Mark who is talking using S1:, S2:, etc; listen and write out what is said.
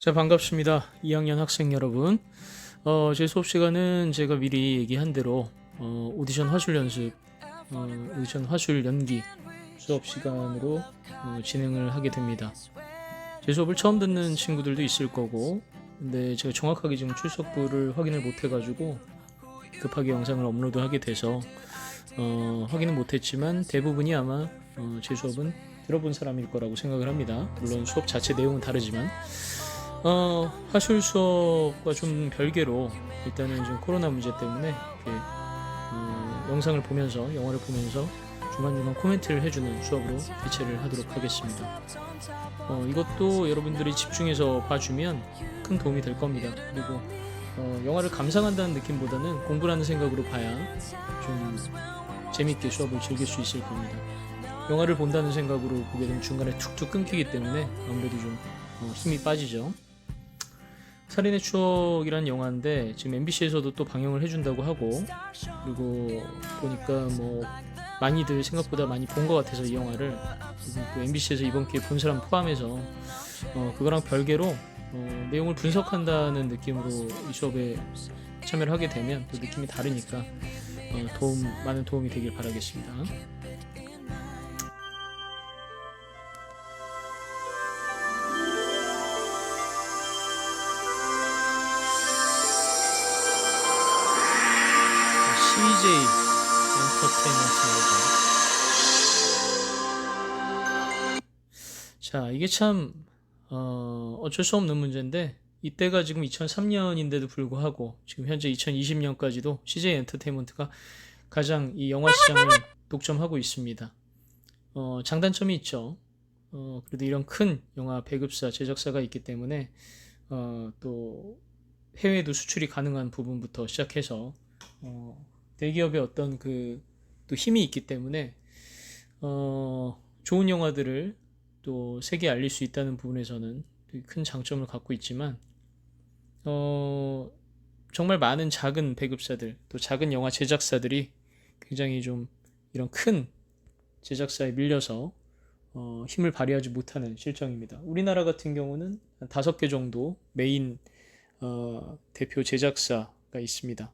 S1: 자, 반갑습니다. 2학년 학생 여러분. 어, 제 수업 시간은 제가 미리 얘기한 대로 어, 오디션 화술 연습, 어, 오디션 화술 연기 수업 시간으로 어, 진행을 하게 됩니다. 제 수업을 처음 듣는 친구들도 있을 거고, 근데 제가 정확하게 지금 출석부를 확인을 못 해가지고 급하게 영상을 업로드 하게 돼서 어, 확인은 못했지만 대부분이 아마 어, 제 수업은 들어본 사람일 거라고 생각을 합니다. 물론 수업 자체 내용은 다르지만. 어, 화술 수업과 좀 별개로 일단은 좀 코로나 문제 때문에 이렇게 어, 영상을 보면서 영화를 보면서 중간중간 코멘트를 해주는 수업으로 대체를 하도록 하겠습니다. 어, 이것도 여러분들이 집중해서 봐주면 큰 도움이 될 겁니다. 그리고 어, 영화를 감상한다는 느낌보다는 공부라는 생각으로 봐야 좀 재밌게 수업을 즐길 수 있을 겁니다. 영화를 본다는 생각으로 보게 되면 중간에 툭툭 끊기기 때문에 아무래도 좀 어, 힘이 빠지죠. 살인의 추억이란 영화인데 지금 MBC에서도 또 방영을 해준다고 하고 그리고 보니까 뭐 많이들 생각보다 많이 본 것 같아서 이 영화를 또 MBC에서 이번 기회에 본 사람 포함해서 어, 그거랑 별개로 어, 내용을 분석한다는 느낌으로 이 수업에 참여를 하게 되면 또 느낌이 다르니까 어, 도움 많은 도움이 되길 바라겠습니다. CJ 엔터테인먼트 자, 이게 참 어, 어쩔 수 없는 문제인데 이때가 지금 2003년인데도 불구하고 지금 현재 2020년까지도 CJ 엔터테인먼트가 가장 이 영화 시장을 독점하고 있습니다. 어, 장단점이 있죠. 어, 그래도 이런 큰 영화 배급사, 제작사가 있기 때문에 어, 또 해외에도 수출이 가능한 부분부터 시작해서 어, 대기업의 어떤 그 또 힘이 있기 때문에 어, 좋은 영화들을 또 세계에 알릴 수 있다는 부분에서는 큰 장점을 갖고 있지만 어, 정말 많은 작은 배급사들 또 작은 영화 제작사들이 굉장히 좀 이런 큰 제작사에 밀려서 어, 힘을 발휘하지 못하는 실정입니다. 우리나라 같은 경우는 한 다섯 개 정도 메인 어, 대표 제작사가 있습니다.